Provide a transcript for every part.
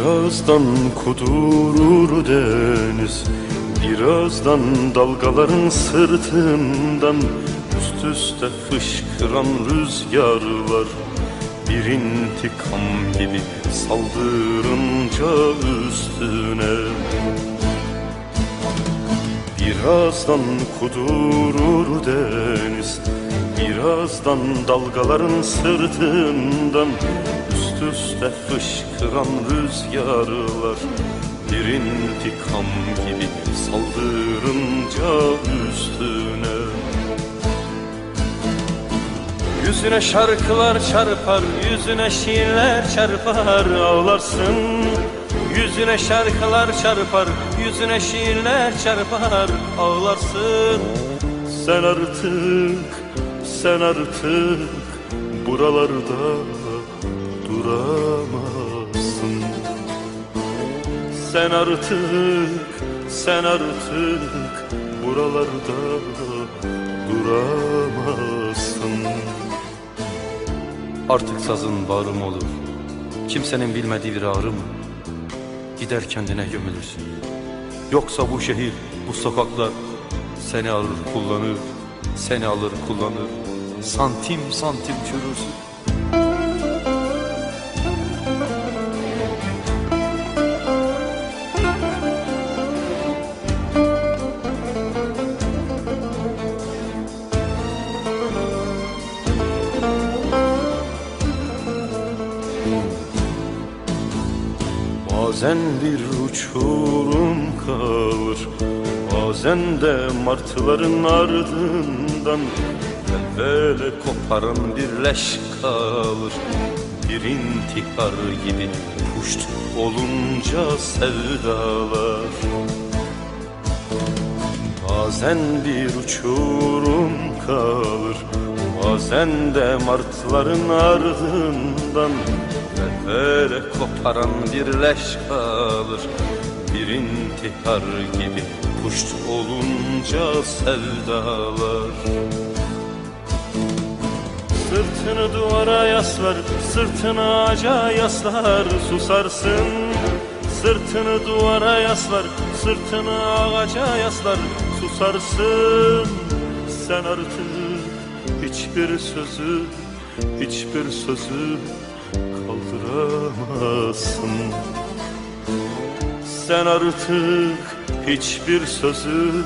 Birazdan kudurur deniz Birazdan dalgaların sırtından Üst üste fışkıran rüzgarlar Bir intikam gibi saldırınca üstüne. Birazdan kudurur deniz Birazdan dalgaların sırtından Üst üste fışkıran rüzgarlar Bir intikam gibi saldırınca üstüne. Yüzüne şarkılar çarpar, yüzüne şiirler çarpar ağlarsın. Yüzüne şarkılar çarpar, yüzüne şiirler çarpar ağlarsın. Sen artık, sen artık buralarda duramazsın. Sen artık, sen artık buralarda duramazsın. Artık sazın bağrım olur? Kimsenin bilmediği bir ağrı mı? Gider kendine gömülürsün. Yoksa bu şehir, bu sokaklar Seni alır kullanır Seni alır kullanır. Santim santim çürürsün Bazen bir uçurum kalır Bazen de martıların ardından Böyle koparan bir leş kalır. Bir intihar gibi puşt olunca sevdalar. Bazen bir uçurum kalır Bazen de martıların ardından Böyle koparan bir leş kalır. Bir intihar gibi puşt olunca sevdalar. Sırtını duvara yaslar, sırtını ağaca yaslar susarsın. Sırtını duvara yaslar, sırtını ağaca yaslar susarsın. Sen artık hiçbir sözü, hiçbir sözü kaldıramazsın Sen artık hiçbir sözü,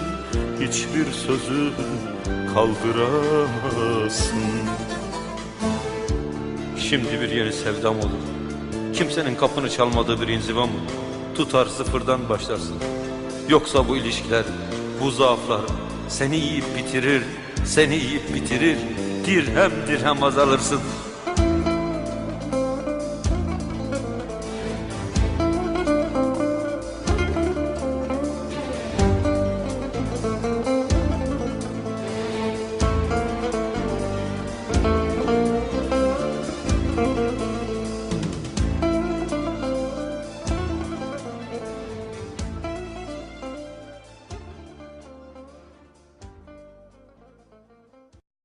hiçbir sözü kaldıramazsın Şimdi bir yeni sevdam olur. Kimsenin kapını çalmadığı bir inziva mı? Tutar sıfırdan başlarsın. Yoksa bu ilişkiler, bu zaaflar Seni yiyip bitirir, seni yiyip bitirir Dirhem dirhem azalırsın